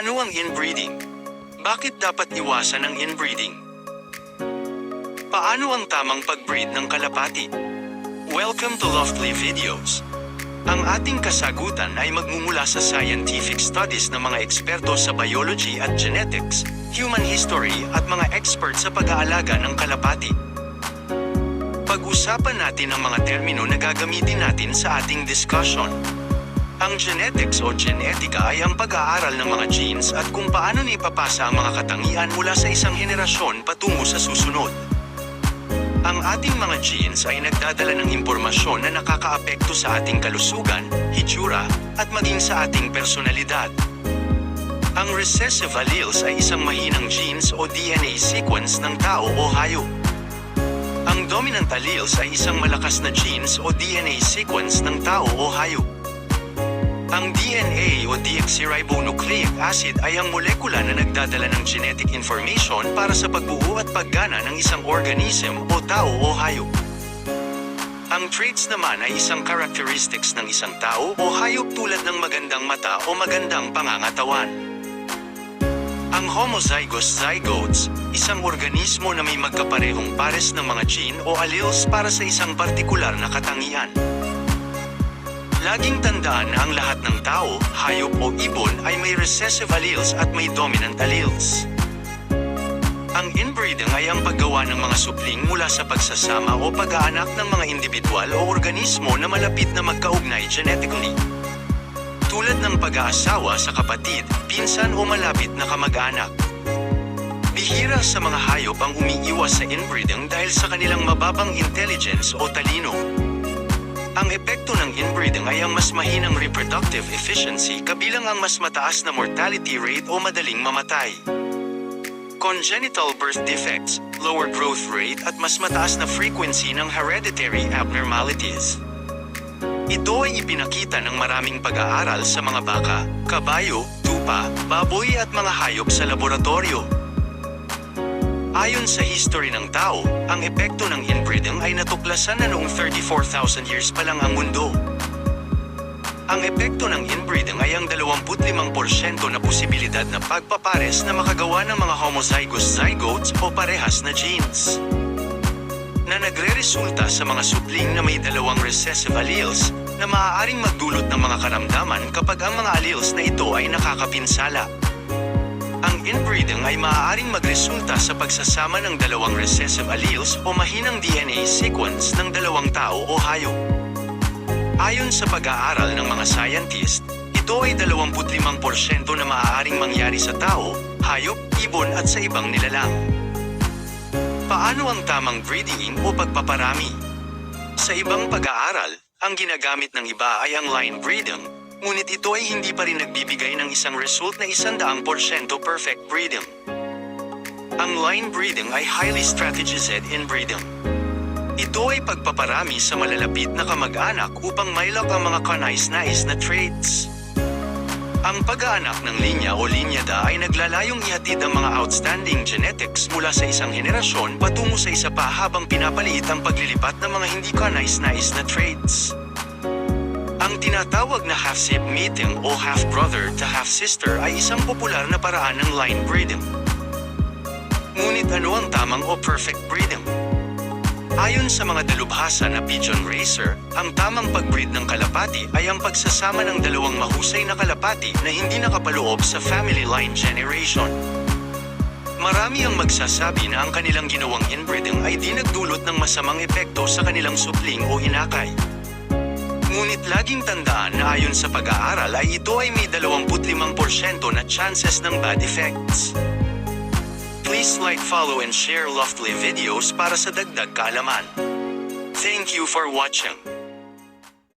Ano ang inbreeding? Bakit dapat iwasan ang inbreeding? Paano ang tamang pag-breed ng kalapati? Welcome to Loftly Videos. Ang ating kasagutan ay magmumula sa scientific studies ng mga eksperto sa biology at genetics, human history at mga expert sa pag-aalaga ng kalapati. Pag-usapan natin ang mga termino na gagamitin natin sa ating discussion. Ang genetics o genetika ay ang pag-aaral ng mga genes at kung paano naipapasa ang mga katangian mula sa isang henerasyon patungo sa susunod. Ang ating mga genes ay nagdadala ng impormasyon na nakakaapekto sa ating kalusugan, hitsura, at maging sa ating personalidad. Ang recessive alleles ay isang mahinang genes o DNA sequence ng tao o hayop. Ang dominant alleles ay isang malakas na genes o DNA sequence ng tao o hayop. Ang DNA o deoxyribonucleic acid ay ang molekula na nagdadala ng genetic information para sa pagbuo at paggana ng isang organism o tao o hayop. Ang traits naman ay isang characteristics ng isang tao o hayop tulad ng magandang mata o magandang pangangatawan. Ang homozygous zygotes, isang organismo na may magkaparehong pares ng mga gene o alleles para sa isang partikular na katangian. Laging tandaan ang lahat ng tao, hayop o ibon ay may recessive alleles at may dominant alleles. Ang inbreeding ay ang paggawa ng mga supling mula sa pagsasama o pag-aanak ng mga individual o organismo na malapit na magkaugnay genetically. Tulad ng pag-aasawa sa kapatid, pinsan o malapit na kamag-anak. Bihira sa mga hayop ang umiiwas sa inbreeding dahil sa kanilang mababang intelligence o talino. Ang epekto ng inbreeding ay ang mas mahinang reproductive efficiency kabilang ang mas mataas na mortality rate o madaling mamatay. Congenital birth defects, lower growth rate at mas mataas na frequency ng hereditary abnormalities. Ito ay ipinakita ng maraming pag-aaral sa mga baka, kabayo, tupa, baboy at mga hayop sa laboratorio. Ayon sa history ng tao, ang epekto ng inbreeding ay natuklasan na noong 34,000 years pa lang ang mundo. Ang epekto ng inbreeding ay ang 25% na posibilidad na pagpapares na makagawa ng mga homozygous zygotes o parehas na genes. Na nagre-resulta sa mga supling na may dalawang recessive alleles na maaaring magdulot ng mga karamdaman kapag ang mga alleles na ito ay nakakapinsala. Ang inbreeding ay maaaring magresulta sa pagsasama ng dalawang recessive alleles o mahinang DNA sequence ng dalawang tao o hayop. Ayon sa pag-aaral ng mga scientist, ito ay 25% na maaaring mangyari sa tao, hayop, ibon at sa ibang nilalang. Paano ang tamang breeding o pagpaparami? Sa ibang pag-aaral, ang ginagamit ng iba ay ang line breeding, ngunit ito ay hindi pa rin nagbibigay ng isang result na isandaang porsyento perfect breeding. Ang line breeding ay highly strategized inbreeding. Ito ay pagpaparami sa malalapit na kamag-anak upang mailak ang mga kanais-nais na traits. Ang pag-aanak ng linya o linyada ay naglalayong ihatid ang mga outstanding genetics mula sa isang henerasyon patungo sa isa pa habang pinapaliit ang paglilipat ng mga hindi kanais-nais na traits. Ang tinatawag na half-sib mating o half-brother to half-sister ay isang popular na paraan ng line breeding. Ngunit ano ang tamang o perfect breeding? Ayon sa mga dalubhasa na pigeon racer, ang tamang pagbreed ng kalapati ay ang pagsasama ng dalawang mahusay na kalapati na hindi nakapaloob sa family line generation. Marami ang magsasabi na ang kanilang ginawang inbreeding ay di nagdulot ng masamang epekto sa kanilang supling o inakay. Ngunit laging tandaan na ayon sa pag-aaral ay ito ay may 25% na chances ng bad effects. Please like, follow and share Loftly videos para sa dagdag kaalaman. Thank you for watching.